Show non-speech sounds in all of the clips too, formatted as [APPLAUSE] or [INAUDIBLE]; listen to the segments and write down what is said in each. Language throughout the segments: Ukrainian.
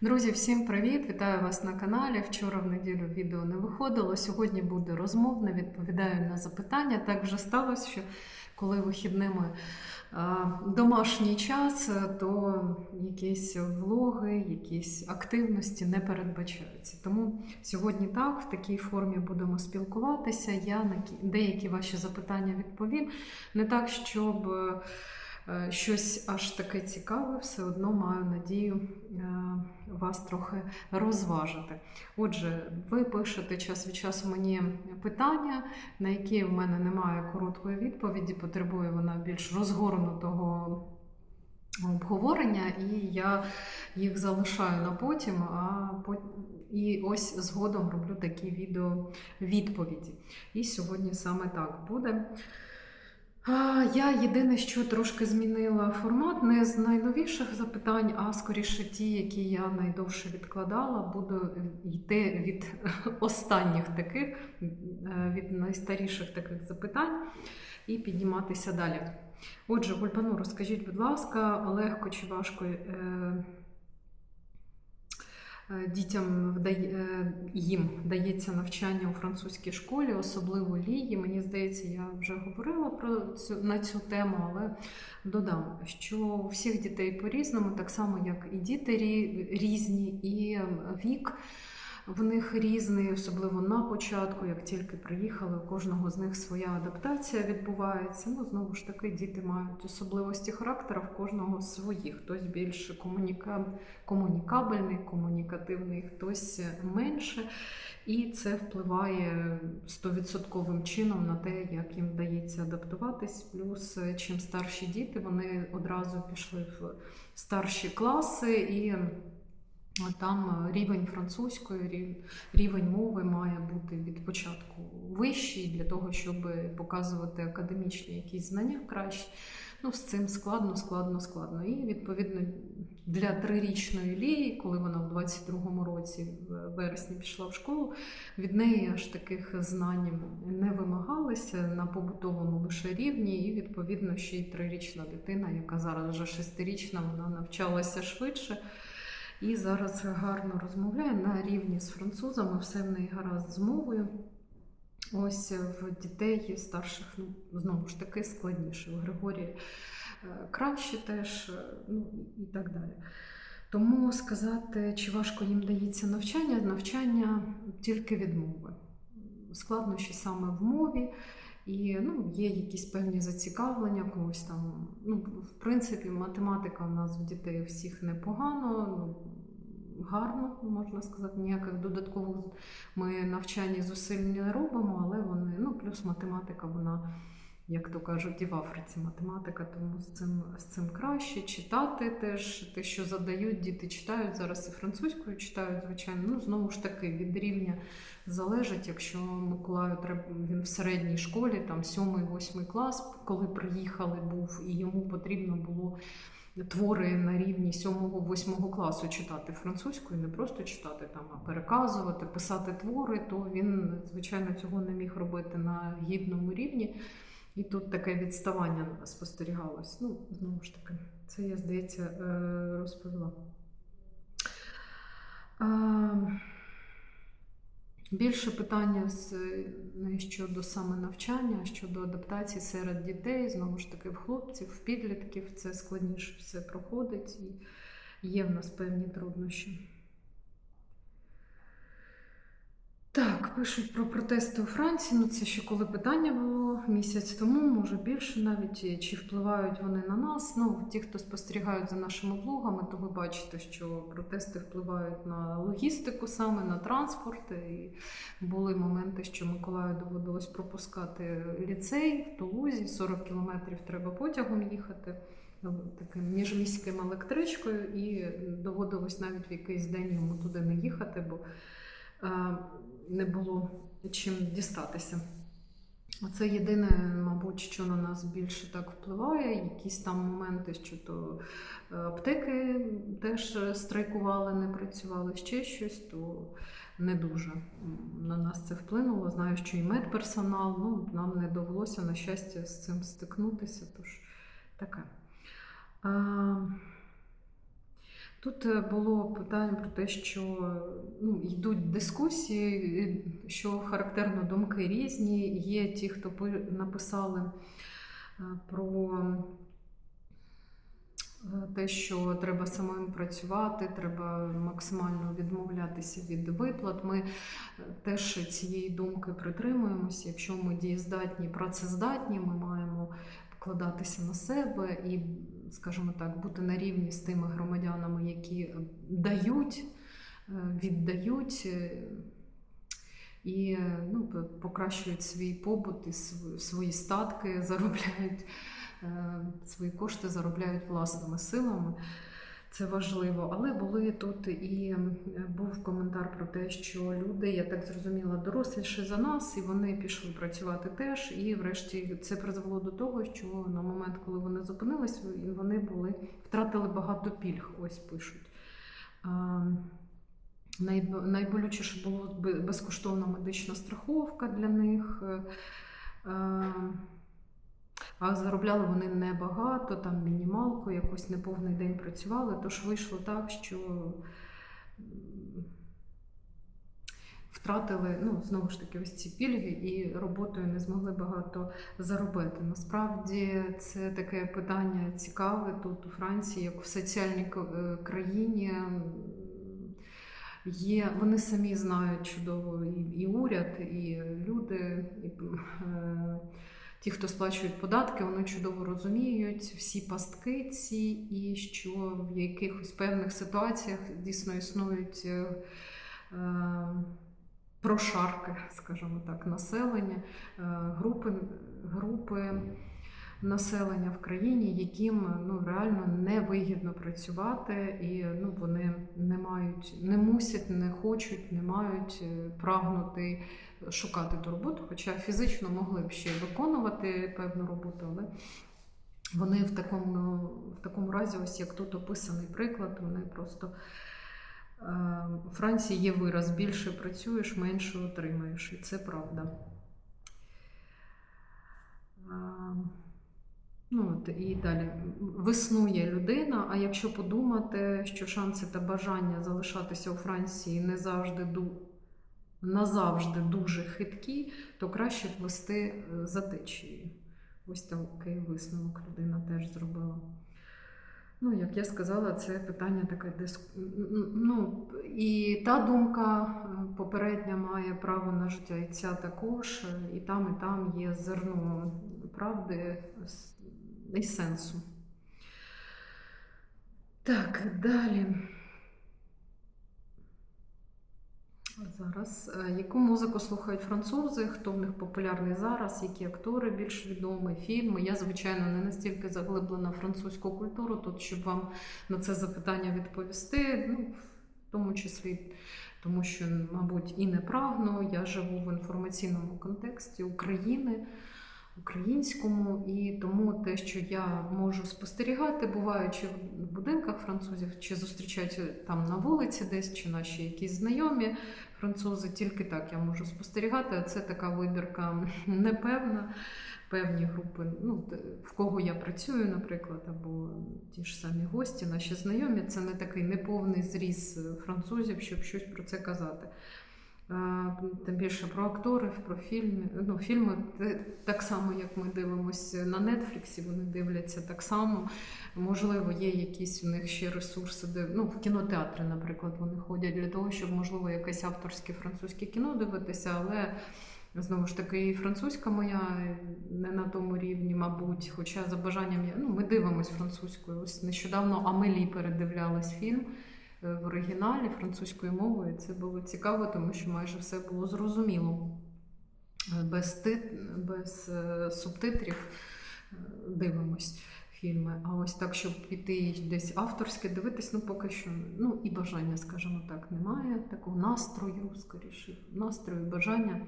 Друзі, всім привіт! Вітаю вас на каналі. Вчора в неділю відео не виходило. Сьогодні буде розмовне, відповідаю на запитання. Так вже сталося, що коли вихідними домашній час, то якісь влоги, якісь активності не передбачаються. Тому сьогодні так, в такій формі будемо спілкуватися. Я на деякі ваші запитання відповім. Не так, щоб. Е, Щось аж таке цікаве, все одно маю надію е, вас трохи розважити. Отже, ви пишете час від часу мені питання, на які в мене немає короткої відповіді, потребує вона більш розгорнутого обговорення, і я їх залишаю на потім, а пот- і ось згодом роблю такі відео відповіді. І сьогодні саме так буде. Я єдине, що трошки змінила формат, не з найновіших запитань, а скоріше ті, які я найдовше відкладала, буду йти від останніх таких, е, від найстаріших таких запитань і підніматися далі. Отже, Гульбану, розкажіть, будь ласка, легко чи важко е, дітям вдає, е, їм дається навчання у французькій школі, особливо Лії. Мені здається, я вже говорила про цю на цю тему, але додам, що у всіх дітей по-різному, так само як і діти різні, і е, вік. В них різний, особливо на початку, як тільки приїхали, у кожного з них своя адаптація відбувається. Ну, знову ж таки, діти мають особливості характеру, в кожного свої. Хтось більше комуніка... комунікабельний, комунікативний, хтось менше. І це впливає стовідсотковим чином на те, як їм вдається адаптуватись. Плюс, чим старші діти, вони одразу пішли в старші класи і. Там е, рівень французької, рівень мови має бути від початку вищий для того, щоб показувати академічні якісь знання краще. Ну, з цим складно, складно, складно. І відповідно для трирічної лії, коли вона в 22-му році в вересні пішла в школу, від неї аж таких знань не вимагалися на побутовому лише рівні, і відповідно ще й трирічна дитина, яка зараз вже шестирічна, вона навчалася швидше. І зараз гарно розмовляє на рівні з французами, все в неї гаразд з мовою. Ось в дітей старших, ну, знову ж таки, складніше. У Григорія е, краще теж, е, ну і так далі. Тому сказати, чи важко їм дається навчання, навчання тільки від мови. Складнощі саме в мові. І ну, є якісь певні зацікавлення когось там. Ну, в принципі, математика в нас в дітей всіх непогано, ну, гарно, можна сказати, ніяких додаткових ми навчання зусиль не робимо, але вони, ну, плюс математика, вона, як то кажуть, і в Африці математика, тому з цим, з цим краще. Читати теж те, що задають, діти читають зараз і французькою читають, звичайно. Ну, знову ж таки, від рівня залежить, якщо Миколаю треба він в середній школі, там 7-8 клас, коли приїхали, був, і йому потрібно було твори на рівні 7-8 класу читати французькою, не просто читати там, а переказувати, писати твори, то він, звичайно, цього не міг робити на гідному рівні. І тут таке відставання спостерігалось. Ну, знову ж таки, це я, здається, е, розповіла. Е, Більше питання не щодо саме навчання, щодо адаптації серед дітей, знову ж таки, в хлопців, в підлітків це складніше все проходить і є в нас певні труднощі. Так, пишуть про протести у Франції. Ну, це ще коли питання було місяць тому, може більше навіть. Чи впливають вони на нас? Ну, ті, хто спостерігають за нашими влогами, то ви бачите, що протести впливають на логістику, саме на транспорт. І були моменти, що Миколаю доводилось пропускати ліцей в Тулузі, 40 кілометрів треба потягом їхати. Таким міжміським електричкою, і доводилось навіть в якийсь день йому туди не їхати, бо е, не було чим дістатися. Це єдине, мабуть, що на нас більше так впливає. Якісь там моменти, що то е, аптеки теж страйкували, не працювали, ще щось, то не дуже на нас це вплинуло. Знаю, що і медперсонал, ну, нам не довелося, на щастя, з цим стикнутися. Тож таке. Тут е, було питання про те, що ну, йдуть дискусії, що характерно думки різні. Є ті, хто написали е, про е, те, що треба самим працювати, треба максимально відмовлятися від виплат. Ми е, теж цієї думки притримуємося. Якщо ми дієздатні, працездатні, ми маємо вкладатися на себе і, скажімо так, бути на рівні з тими громадянами, які дають, е, віддають. е, І е, ну, покращують свій побут і свої статки, [LAUGHS] заробляють е, свої кошти, заробляють власними силами. Це важливо. Але були тут і був коментар про те, що люди, я так зрозуміла, доросліші за нас, і вони пішли працювати теж. І врешті це призвело до того, що на момент, коли вони зупинились, вони були втратили багато пільг. Ось пишуть. Найболючіше було безкоштовна медична страховка для них. А заробляли вони небагато, там мінімалку, якось неповний день працювали, тож вийшло так, що втратили, ну, знову ж таки, ось ці пільги і роботою не змогли багато заробити. Насправді це таке питання цікаве тут у Франції, як в соціальній е, країні. Є, вони самі знають чудово і, і уряд, і люди, і, е, ті, хто сплачують податки, вони чудово розуміють всі пастки ці, і що в якихось певних ситуаціях дійсно існують е, е, прошарки, скажімо так, населення, е, групи, групи населення в країні, яким ну, реально невигідно працювати, і ну, вони не мають, не мусять, не хочуть, не мають прагнути шукати ту роботу, хоча фізично могли б ще виконувати певну роботу, але вони в такому, в такому разі, ось як тут описаний приклад, вони просто. е, У Франції є вираз: більше працюєш, менше отримаєш. І це правда. Е, Ну, от, і далі виснує людина. А якщо подумати, що шанси та бажання залишатися у Франції не завжди. Назавжди дуже хиткі, то краще плести е, за течією. Ось такий висновок людина теж зробила. Ну, як я сказала, це питання таке диск... Ну, і та думка попередня має право на життя, і ця також, е, і там, і там є зерно правди і сенсу. Так, далі. Зараз. Е, Яку музику слухають французи? Хто в них популярний зараз? Які актори більш відомі, фільми? Я, звичайно, не настільки заглиблена в французьку культуру, тут щоб вам на це запитання відповісти. Ну, в тому числі, тому що, мабуть, і не прагну. Я живу в інформаційному контексті України, українському, і тому те, що я можу спостерігати, буваючи в будинках французів, чи зустрічаючи там на вулиці десь, чи наші якісь знайомі французи, тільки так я можу спостерігати. А це така вибірка [LAUGHS] непевна. Певні групи, ну, в кого я працюю, наприклад, або ті ж самі гості, наші знайомі, це не такий неповний зріз французів, щоб щось про це казати. А, Тим більше про акторів, про фільми. Ну, фільми так само, як ми дивимося на Нетфліксі, вони дивляться так само. Можливо, є якісь в них ще ресурси, де ну, в кінотеатри, наприклад, вони ходять для того, щоб, можливо, якесь авторське французьке кіно дивитися, але знову ж таки, і французька моя не на тому рівні, мабуть. Хоча за бажанням я ну, ми дивимося французькою. Ось нещодавно Амелі передивлялась фільм е, в оригіналі французькою мовою. Це було цікаво, тому що майже все було зрозуміло. Е, Без, тит... без е, субтитрів е, дивимось фільми. А ось так, щоб піти десь авторське дивитись, ну поки що ну і бажання, скажімо так, немає. Такого настрою, скоріше, настрою, бажання.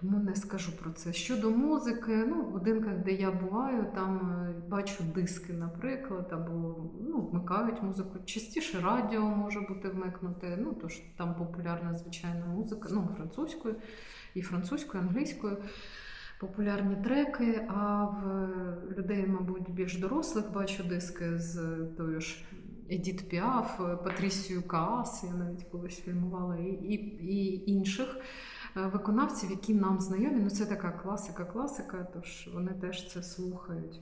Тому не скажу про це. Щодо музики, ну, в будинках, де я буваю, там е, бачу диски, наприклад, або ну, вмикають музику. Частіше радіо може бути вмикнуте. Ну, тож там популярна звичайна музика, ну, французькою, і французькою, і англійською. Популярні треки, а в людей, мабуть, більш дорослих бачу диски з тою ж Едіт Піаф, е, Патрісію Каас, я навіть колись фільмувала, і, і, і інших е, виконавців, які нам знайомі. Ну, це така класика, класика, тож вони теж це слухають.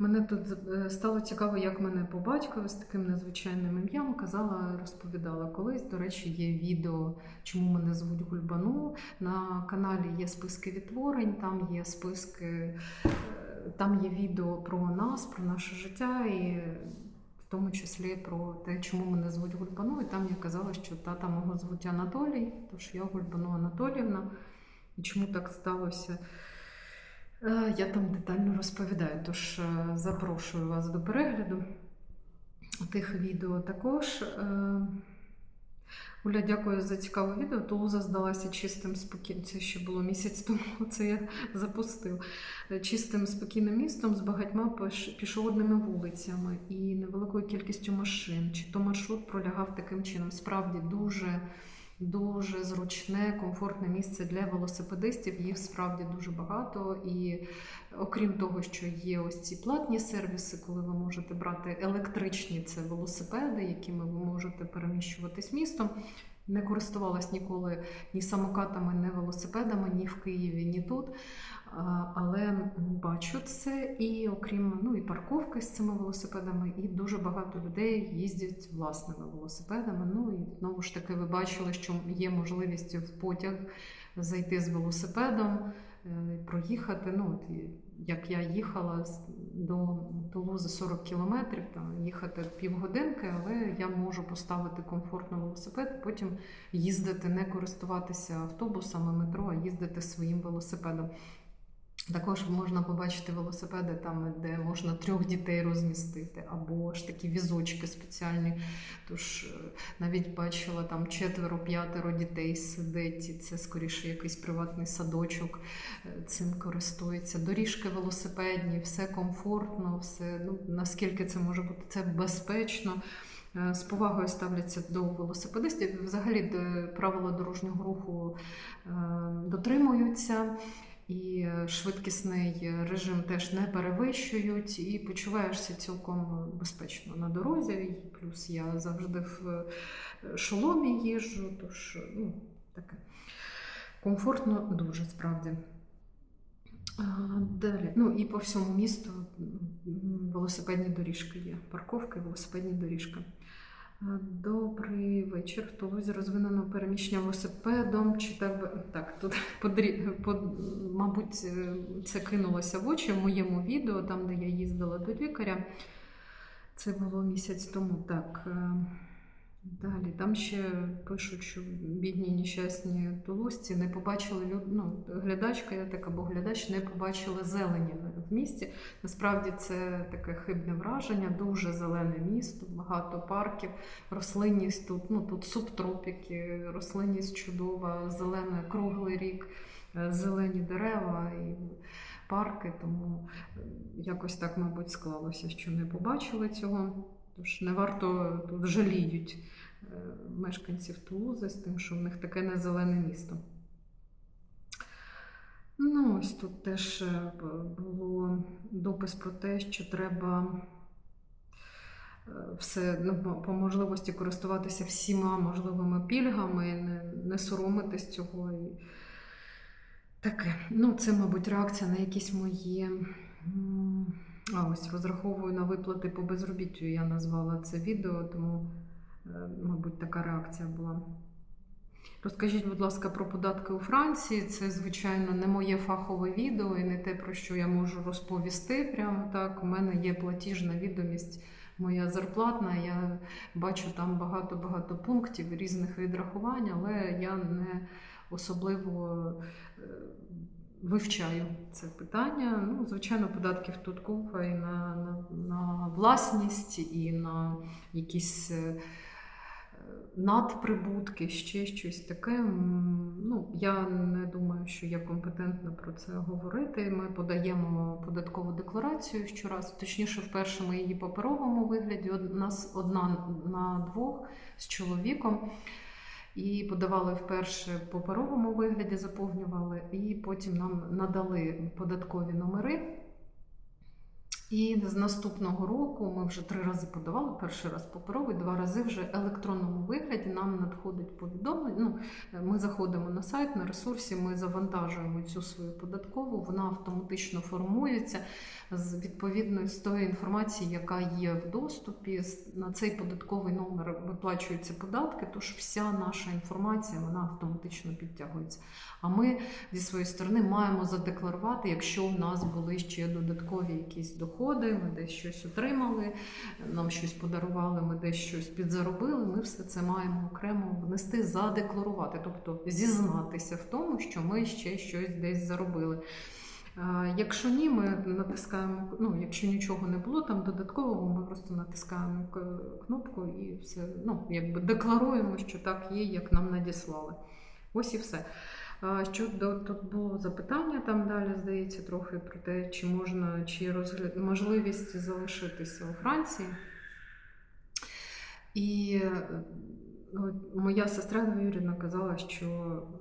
Мене тут е, стало цікаво, як мене по батькові з таким незвичайним ім'ям казала, розповідала колись. До речі, є відео, чому мене звуть Гульбану. На каналі є списки відтворень, там є списки, е, там є відео про нас, про наше життя, і в тому числі про те, чому мене звуть Гульбану. І там я казала, що тата мого звуть Анатолій, тож я Гульбану Анатоліївна. І чому так сталося? Е, Я там детально розповідаю, тож е, запрошую вас до перегляду тих відео також. Уля, дякую за цікаве відео. Тулуза здалася чистим спокійним. Це ще було місяць тому, [LAUGHS] це я запустив. Чистим спокійним містом з багатьма пішохідними вулицями і невеликою кількістю машин. Чи то маршрут пролягав таким чином? Справді дуже. Дуже зручне, комфортне місце для велосипедистів. Їх справді дуже багато. І окрім того, що є ось ці платні сервіси, коли ви можете брати електричні це велосипеди, якими ви можете переміщуватись містом. Не користувалась ніколи ні самокатами, ні велосипедами, ні в Києві, ні тут. Але бачу це, і окрім ну і парковки з цими велосипедами, і дуже багато людей їздять власними велосипедами. Ну і знову ж таки, ви бачили, що є можливість в потяг зайти з велосипедом, е, проїхати. Ну, як я їхала до Тулузи 40 кілометрів, там їхати півгодинки, але я можу поставити комфортно велосипед, потім їздити, не користуватися автобусами, метро, а їздити своїм велосипедом. Також можна побачити велосипеди там, де можна трьох дітей розмістити, або ж такі візочки спеціальні. Тож е, навіть бачила там четверо-п'ятеро дітей сидить, і це скоріше якийсь приватний садочок е, цим користується. Доріжки велосипедні, все комфортно, все ну наскільки це може бути це безпечно. Е, З повагою ставляться до велосипедистів. Взагалі правила дорожнього руху дотримуються і е, швидкісний режим теж не перевищують, і почуваєшся цілком безпечно на дорозі. Плюс я завжди в е, шоломі їжджу, тож ну, таке комфортно дуже справді. Далі, ну і по всьому місту велосипедні доріжки є. Парковки, велосипедні доріжки. Добрий вечір. В Тулузі розвинено переміщення велосипедом. Чи так, так тут [LAUGHS] подрі, под, мабуть, е, це кинулося в очі в моєму відео, там, де я їздила до лікаря. Це було місяць тому. Так. Далі, там ще пишуть, що бідні нещасні тулузці не побачили ну, глядачка, я так або глядач не побачили зелені в місті. Насправді це таке хибне враження, дуже зелене місто, багато парків, рослинність тут, ну тут субтропіки, рослинність чудова, зелене круглий рік, е, зелені дерева і парки. Тому е, якось так, мабуть, склалося, що не побачили цього. Тож не варто тут жаліють мешканців Тулузи з тим, що в них таке незелене місто. Ну, ось тут теж е, було допис про те, що треба е, все ну, по- можливості користуватися всіма можливими пільгами, не, не соромитись цього. І таке. Ну, це, мабуть, реакція на якісь мої. А ось розраховую на виплати по безробіттю. Я назвала це відео, тому, е, мабуть, така реакція була. Розкажіть, будь ласка, про податки у Франції. Це, звичайно, не моє фахове відео і не те, про що я можу розповісти. Прямо так. У мене є платіжна відомість, моя зарплатна. Я бачу там багато-багато пунктів різних відрахувань, але я не особливо е, вивчаю це питання. Ну, звичайно, податків тут купа і на, на, на власність, і на якісь. Надприбутки, ще щось таке. Ну, я не думаю, що я компетентна про це говорити. Ми подаємо податкову декларацію щораз, точніше, вперше ми її паперовому вигляді. Од- нас одна на двох з чоловіком. І подавали вперше в паперовому вигляді, заповнювали, і потім нам надали податкові номери. І з наступного року ми вже три рази подавали. Перший раз паперовий, два рази вже електронному вигляді. Нам надходить повідомлення. Ну, ми заходимо на сайт, на ресурсі, ми завантажуємо цю свою податкову, вона автоматично формується з відповідною з тої інформації, яка є в доступі. На цей податковий номер виплачуються податки, тож вся наша інформація вона автоматично підтягується. А ми зі своєї сторони маємо задекларувати, якщо в нас були ще додаткові якісь доходи, ми десь щось отримали, нам щось подарували, ми десь щось підзаробили. Ми все це маємо окремо внести, задекларувати, тобто зізнатися в тому, що ми ще щось десь заробили. Якщо ні, ми натискаємо, ну, якщо нічого не було там додаткового, ми просто натискаємо кнопку і все, ну, якби декларуємо, що так є, як нам надіслали. Ось і все. А, Що тут було запитання там далі, здається, трохи про те, чи можна, чи розгля... можливість залишитися у Франції. І от моя сестра двоюрідна казала, що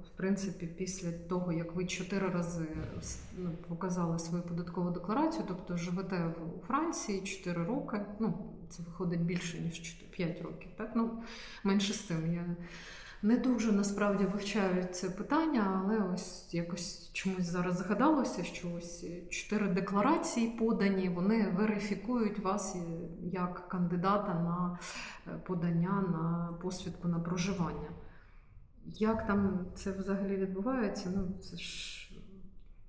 в принципі після того, як ви чотири рази ну, показали свою податкову декларацію, тобто живете у Франції 4 роки, ну це виходить більше ніж 5 років, так ну менше з тим. Я не дуже насправді вивчаю це питання, але ось якось чомусь зараз згадалося, що ось чотири декларації подані, вони верифікують вас як кандидата на е, подання на посвідку на проживання. Як там це взагалі відбувається? Ну, це ж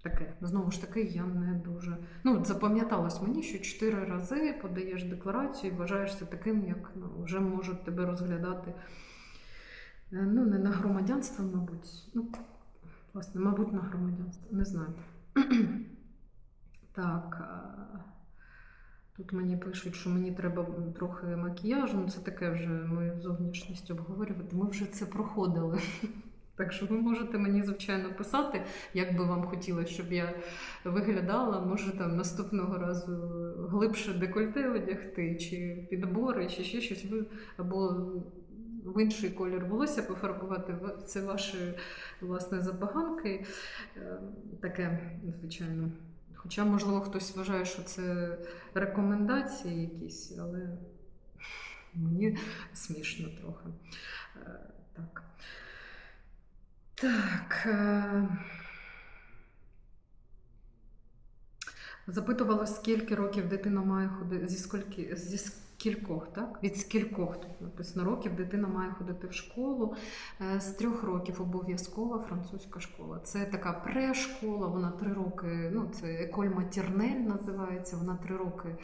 таке. Знову ж таки, я не дуже. Ну, запам'яталось мені, що чотири рази подаєш декларацію і вважаєшся таким, як ну, вже можуть тебе розглядати. Е, Ну, не на громадянство, мабуть. Ну, власне, мабуть, на громадянство. Не знаю. [CLEARS THROAT] так. Тут мені пишуть, що мені треба трохи макіяжу. Ну, це таке вже мою зовнішність обговорювати. Ми вже це проходили. [LAUGHS] Так що ви можете мені, звичайно, писати, як би вам хотілося, щоб я виглядала. Може там наступного разу глибше декольте одягти, чи підбори, чи ще щось. Ви або в інший колір волосся пофарбувати. Це ваші власне забаганки. Е, Таке, звичайно. Хоча, можливо, хтось вважає, що це рекомендації якісь, але мені смішно трохи. Е, Так. Так. е, Запитувала, скільки років дитина має ходити, зі скільки, зі скількох, так? Від скількох написано років дитина має ходити в школу. Е, З трьох років обов'язкова французька школа. Це така прешкола, вона три роки, ну це еколь матірнель називається, вона три роки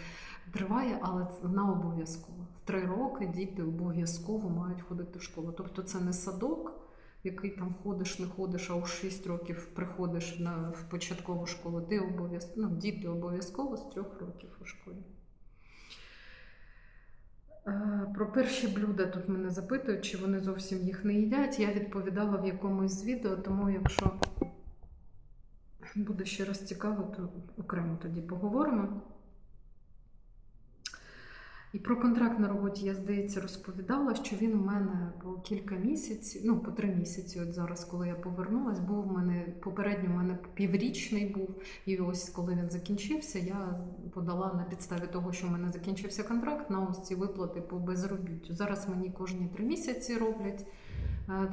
триває, але вона обов'язкова. В три роки діти обов'язково мають ходити в школу. Тобто це не садок, який там ходиш, не ходиш, а у 6 років приходиш на, в початкову школу. Ти обов'язково, ну, діти обов'язково з трьох років у школі. Е, Про перші блюда тут мене запитують, чи вони зовсім їх не їдять. Я відповідала в якомусь з відео, тому якщо буде ще раз цікаво, то окремо тоді поговоримо. І про контракт на роботі я, здається, розповідала, що він у мене по кілька місяців, ну по три місяці. От зараз, коли я повернулась, був у мене попередньо у мене піврічний був. І ось коли він закінчився, я подала на підставі того, що в мене закінчився контракт на ось ці виплати по безробіттю. Зараз мені кожні три місяці роблять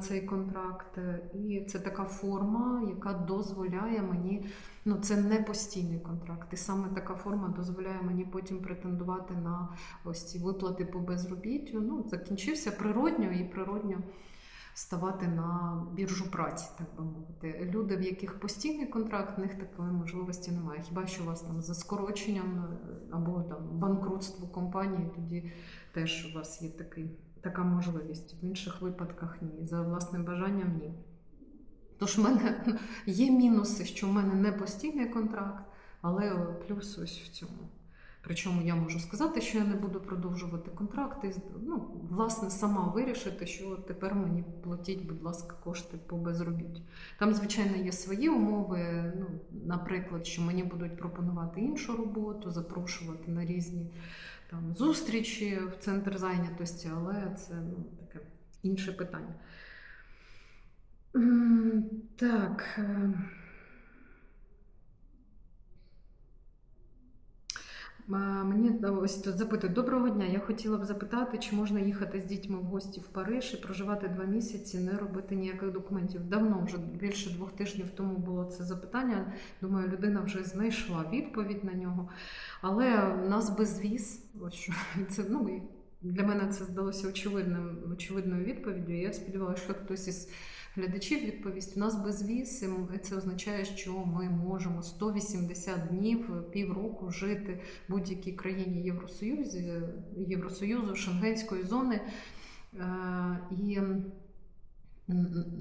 цей контракт, е, і це така форма, яка дозволяє мені. Ну, це не постійний контракт, і саме така форма дозволяє мені потім претендувати на ось ці виплати по безробіттю. Ну, закінчився природньо і природньо ставати на біржу праці, так би мовити. Люди, в яких постійний контракт, в них такої можливості немає. Хіба що у вас там за скороченням е, або там банкрутство компанії, тоді теж у вас є такий, така можливість. В інших випадках ні. За власним бажанням ні. Тож в мене [LAUGHS] є мінуси, що в мене не постійний контракт, але плюс ось в цьому. Причому я можу сказати, що я не буду продовжувати контракт і ну, власне сама вирішити, що тепер мені платіть, будь ласка, кошти по безробіттю. Там, звичайно, є свої умови. Ну, наприклад, що мені будуть пропонувати іншу роботу, запрошувати на різні там зустрічі в центр зайнятості, але це ну, таке інше питання. Так. е, М, Мені ось тут запитують, доброго дня. Я хотіла б запитати, чи можна їхати з дітьми в гості в Париж і проживати два місяці, не робити ніяких документів. Давно вже більше двох тижнів тому було це запитання. Думаю, людина вже знайшла відповідь на нього. Але нас безвіз, ось що [LAUGHS] це ну для мене це здалося очевидним, очевидною відповіддю. Я сподівалася, що хтось із глядачів відповість. У нас безвіз, і це означає, що ми можемо 180 днів, півроку жити в будь-якій країні Євросоюзу, Євросоюзу, Шенгенської зони е, і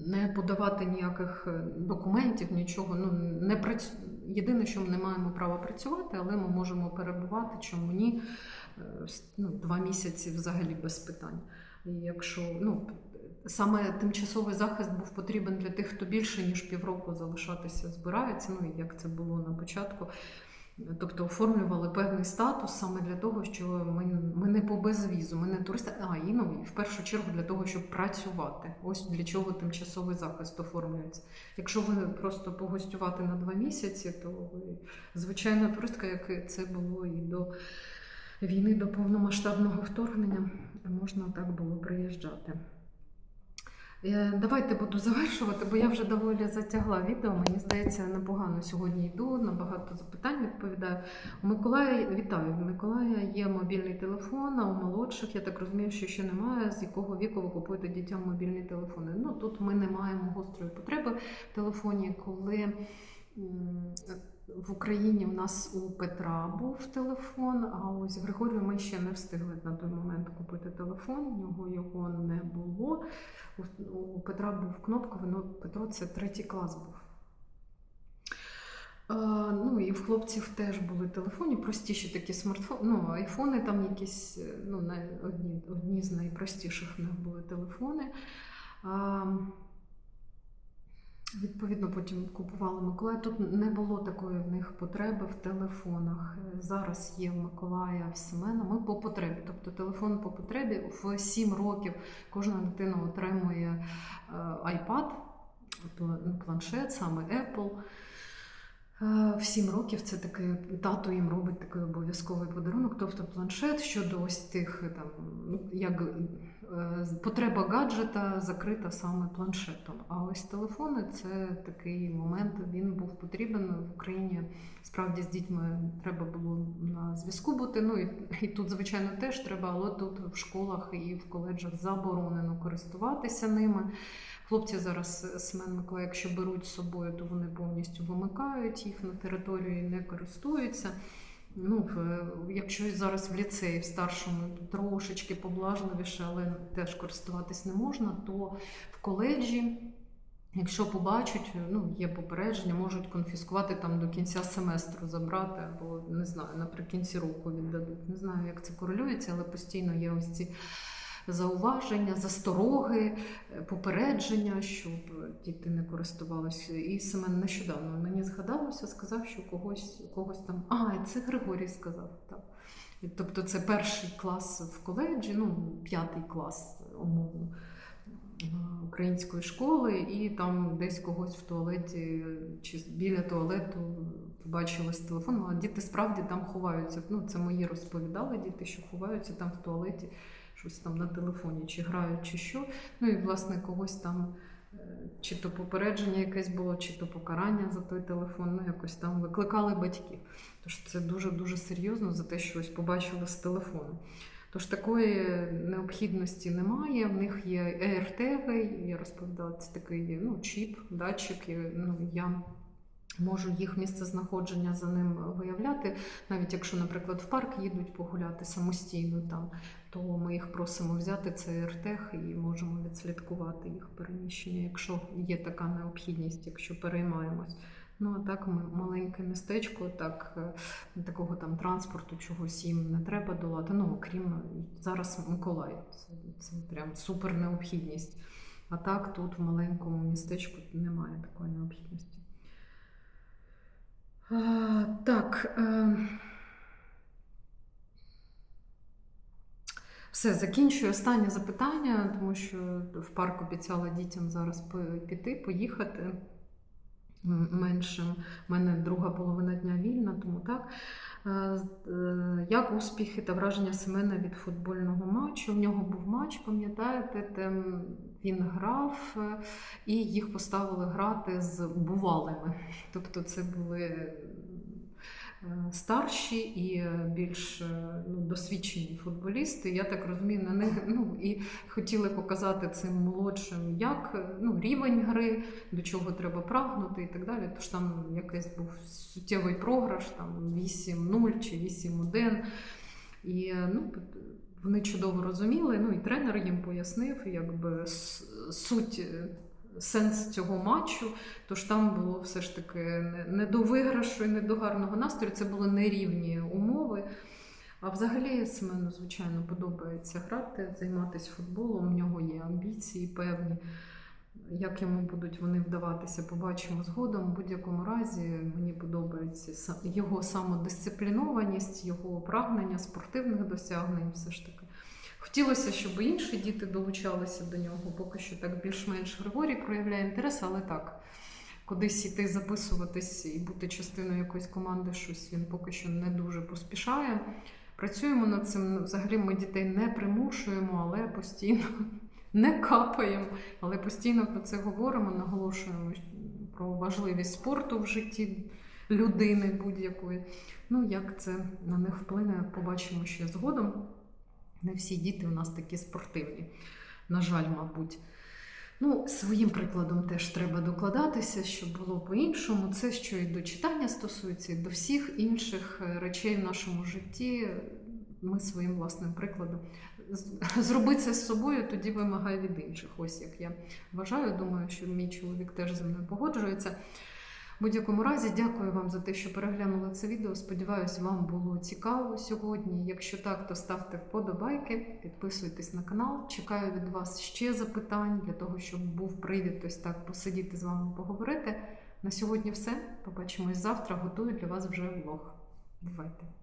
не подавати ніяких документів, нічого. Ну не працю... Єдине, що ми не маємо права працювати, але ми можемо перебувати, чому ні. Е, Ну, два місяці взагалі без питань. Якщо ну саме тимчасовий захист був потрібен для тих, хто більше ніж півроку залишатися збирається, ну як це було на початку. Тобто оформлювали певний статус саме для того, що ми, ми не по безвізу, ми не туристи, а і ну в першу чергу для того, щоб працювати. Ось для чого тимчасовий захист оформлюється. Якщо ви просто погостювати на два місяці, то ви звичайна туристка, як це було і до війни, до повномасштабного вторгнення, можна так було приїжджати. Е, Давайте буду завершувати, бо я вже доволі затягла відео. Мені здається, непогано сьогодні йду, на багато запитань відповідаю. У Миколая вітаю. У Миколая є мобільний телефон, а у молодших, я так розумію, що ще немає. З якого віку ви купуєте дітям мобільні телефони? Ну тут ми не маємо гострої потреби в телефоні, коли. В Україні в нас у Петра був телефон, а ось Григорію ми ще не встигли на той момент купити телефон. У нього його не було. У- Петра був кнопковий, ну Петро це третій клас був. А, ну і в хлопців теж були телефони, простіші такі смартфони, ну, айфони там якісь, е, ну, одні, одні з найпростіших в них були телефони. А, відповідно, потім купували Миколая. Тут не було такої в них потреби в телефонах. Е, Зараз є Миколая в Семена. Ми по потребі, тобто телефон по потребі. В 7 років кожна дитина отримує е, iPad, ну, планшет, саме Apple. Е, В 7 років це таке тато їм робить такий обов'язковий подарунок, тобто планшет щодо ось тих е, там, ну, як е, потреба гаджета закрита саме планшетом. А ось телефони це такий момент. Він був потрібен в Україні. Справді з дітьми треба було на зв'язку бути. Ну і, і тут, звичайно, теж треба, але тут в школах і в коледжах заборонено користуватися ними. Хлопці зараз е, Семен Миколай, якщо беруть з собою, то вони повністю вимикають їх на територію і не користуються. Ну, якщо зараз в ліцеї, в старшому трошечки поблажливіше, але теж користуватись не можна, то в коледжі, якщо побачать, ну, є попередження, можуть конфіскувати там до кінця семестру забрати, або не знаю, наприкінці року віддадуть. Не знаю, як це корелюється, але постійно є ось ці зауваження, застороги, е, попередження, щоб діти не користувалися. І Семен нещодавно мені згадалося, сказав, що когось, когось там. А, це Григорій сказав. Так. Тобто це перший клас в коледжі, ну, п'ятий клас, умовно. е, Української школи, і там десь когось в туалеті чи біля туалету побачили з телефоном, а діти справді там ховаються. Ну, це мої розповідали діти, що ховаються там в туалеті щось там на телефоні, чи грають, чи що. Ну і власне когось там. е, Чи то попередження якесь було, чи то покарання за той телефон, ну якось там викликали батьків. Тож це дуже-дуже серйозно за те, що ось побачили з телефону. Тож такої необхідності немає. В них є ERTG, я розповідала, це такий ну, чіп, датчик. Ну, я можу їх місце знаходження за ним виявляти. Навіть якщо, наприклад, в парк їдуть погуляти самостійно там, то ми їх просимо взяти цей РТЕХ і можемо відслідкувати їх переміщення, якщо є така необхідність, якщо переймаємось. Ну а так ми маленьке містечко, так е, такого там транспорту, чогось їм не треба долати. Ну окрім зараз Миколаїв. Це, це прям супер необхідність. А так тут в маленькому містечку немає такої необхідності. А, так. Е... Все, закінчую останнє запитання, тому що в парк обіцяла дітям зараз піти, поїхати м- меншим. У мене друга половина дня вільна, тому так. Е, е, Як успіхи та враження Семена від футбольного матчу? В нього був матч, пам'ятаєте, там він грав е, і їх поставили грати з бувалими. Тобто це були старші і е, більш е, ну, досвідчені футболісти. Я так розумію, на них ну, і хотіли показати цим молодшим, як е, ну, рівень гри, до чого треба прагнути і так далі. Тож там якийсь був суттєвий програш, там 8-0 чи 8-1. І е, ну, вони чудово розуміли, ну і тренер їм пояснив, якби суть. Сенс цього матчу, тож там було все ж таки не- до виграшу і не до гарного настрою. Це були нерівні умови. А взагалі Семену, звичайно, подобається грати, займатися футболом. У нього є амбіції певні. Як йому будуть вони вдаватися, побачимо згодом. В будь-якому разі мені подобається його самодисциплінованість, його прагнення спортивних досягнень. Все ж таки. Хотілося, щоб інші діти долучалися до нього. Поки що так більш-менш Григорій проявляє інтерес, але так. Кудись іти записуватись і бути частиною якоїсь команди, щось він поки що не дуже поспішає. Працюємо над цим. Взагалі ми дітей не примушуємо, але постійно [LAUGHS] не капаємо, але постійно про це говоримо, наголошуємо про важливість спорту в житті людини будь-якої. Ну, як це на них вплине, побачимо ще згодом. Не всі діти у нас такі спортивні, на жаль, мабуть. Ну, своїм прикладом теж треба докладатися, щоб було по-іншому. Це що і до читання стосується, і до всіх інших е, речей в нашому житті. Ми своїм власним прикладом. Зроби це з собою, тоді вимагай від інших. Ось як я вважаю. Думаю, що мій чоловік теж зі мною погоджується. В будь-якому разі, дякую вам за те, що переглянули це відео. Сподіваюсь, вам було цікаво сьогодні. Якщо так, то ставте вподобайки, підписуйтесь на канал. Чекаю від вас ще запитань для того, щоб був привід ось так посидіти з вами поговорити. На сьогодні все. Побачимось завтра. Готую для вас вже влог. Бувайте!